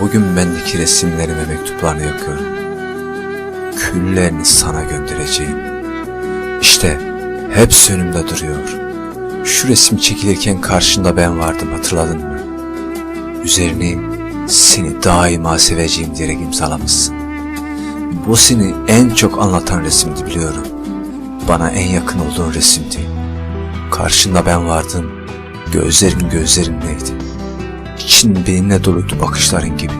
Bugün bendeki resimlerime mektuplarını yakıyorum. Küllerini sana göndereceğim. İşte hepsi önümde duruyor. Şu resim çekilirken karşında ben vardım hatırladın mı? Üzerini seni daima seveceğim diyerek imzalamışsın. Bu seni en çok anlatan resimdi biliyorum. Bana en yakın olduğun resimdi. Karşında ben vardım. Gözlerin gözlerimdeydi. İçin benimle doluydu bakışların gibi.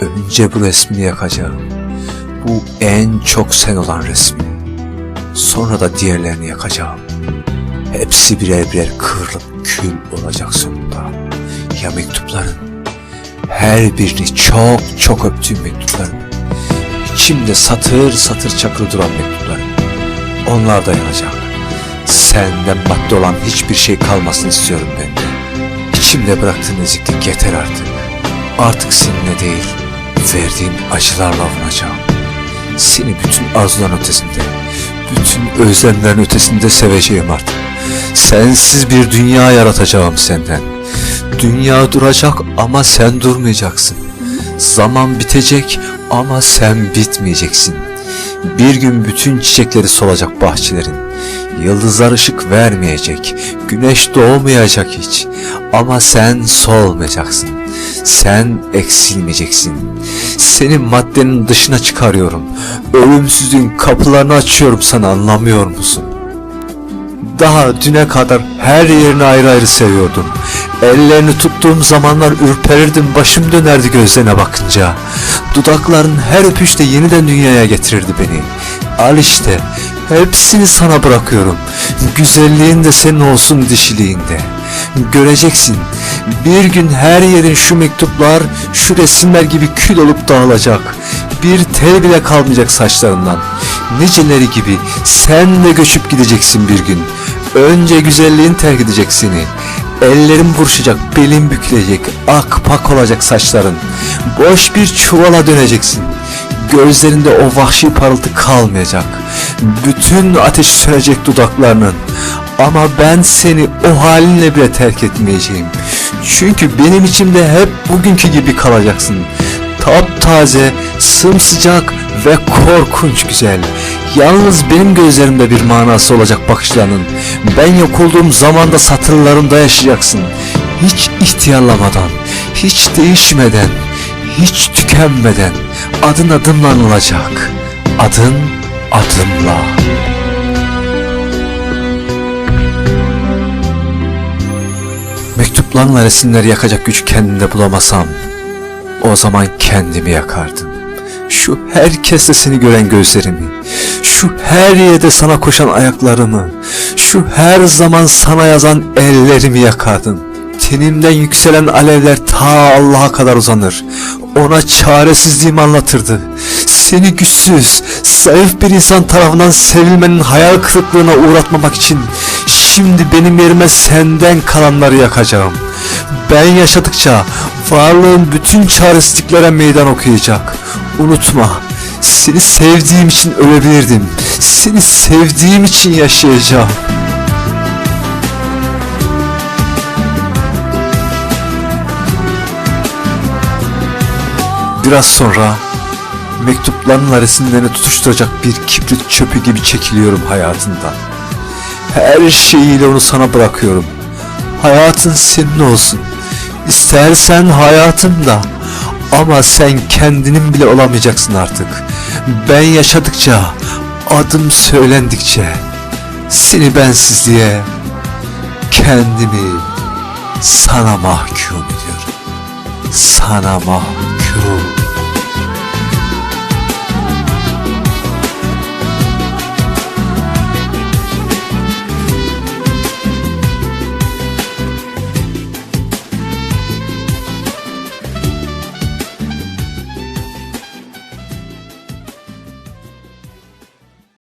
Önce bu resmini yakacağım. Bu en çok sen olan resmi. Sonra da diğerlerini yakacağım. Hepsi birer birer kıvrılıp kül olacak sonunda. Ya mektupların? Her birini çok çok öptüğüm mektupların. İçimde satır satır çakılı duran mektupların. Onlar da yanacak. Senden madde olan hiçbir şey kalmasın istiyorum ben de. İçimde bıraktığın eziklik yeter artık. Artık seninle değil, verdiğin acılarla avunacağım. Seni bütün arzuların ötesinde, bütün özlemlerin ötesinde seveceğim artık. Sensiz bir dünya yaratacağım senden. Dünya duracak ama sen durmayacaksın. Zaman bitecek ama sen bitmeyeceksin. Bir gün bütün çiçekleri solacak bahçelerin. Yıldızlar ışık vermeyecek. Güneş doğmayacak hiç. Ama sen solmayacaksın. Sen eksilmeyeceksin. Seni maddenin dışına çıkarıyorum. Ölümsüzlüğün kapılarını açıyorum sana anlamıyor musun? Daha düne kadar her yerini ayrı ayrı seviyordum. Ellerini tuttuğum zamanlar ürperirdim, başım dönerdi gözlerine bakınca. Dudakların her öpüşte yeniden dünyaya getirirdi beni. Al işte, hepsini sana bırakıyorum. Güzelliğin de senin olsun dişiliğinde. Göreceksin, bir gün her yerin şu mektuplar, şu resimler gibi kül olup dağılacak. Bir tel bile kalmayacak saçlarından. Niceleri gibi sen de göçüp gideceksin bir gün. Önce güzelliğin terk edecek seni. Ellerin buruşacak, belin bükülecek, ak pak olacak saçların. Boş bir çuvala döneceksin. Gözlerinde o vahşi parıltı kalmayacak. Bütün ateş sönecek dudaklarının. Ama ben seni o halinle bile terk etmeyeceğim. Çünkü benim içimde hep bugünkü gibi kalacaksın. Taptaze, sımsıcak ve korkunç güzel. Yalnız benim gözlerimde bir manası olacak bakışlarının. Ben yok olduğum zamanda satırlarımda yaşayacaksın. Hiç ihtiyarlamadan, hiç değişmeden, hiç tükenmeden adın adımla anılacak. Adın adımla. Mektuplarla resimleri yakacak güç kendimde bulamasam o zaman kendimi yakardım. Şu herkesle seni gören gözlerimi, şu her yerde sana koşan ayaklarımı, şu her zaman sana yazan ellerimi yakardım. Tenimden yükselen alevler ta Allah'a kadar uzanır. Ona çaresizliğimi anlatırdı. Seni güçsüz, zayıf bir insan tarafından sevilmenin hayal kırıklığına uğratmamak için şimdi benim yerime senden kalanları yakacağım. Ben yaşadıkça varlığın bütün çaresizliklere meydan okuyacak. Unutma, seni sevdiğim için ölebilirdim. Seni sevdiğim için yaşayacağım. Biraz sonra mektuplarınla resimlerini tutuşturacak bir kibrit çöpü gibi çekiliyorum hayatından. Her şeyiyle onu sana bırakıyorum. Hayatın senin olsun. İstersen hayatım da. Ama sen kendinin bile olamayacaksın artık. Ben yaşadıkça, adım söylendikçe, seni bensizliğe, kendimi sana mahkum ediyorum. Sana mahkum.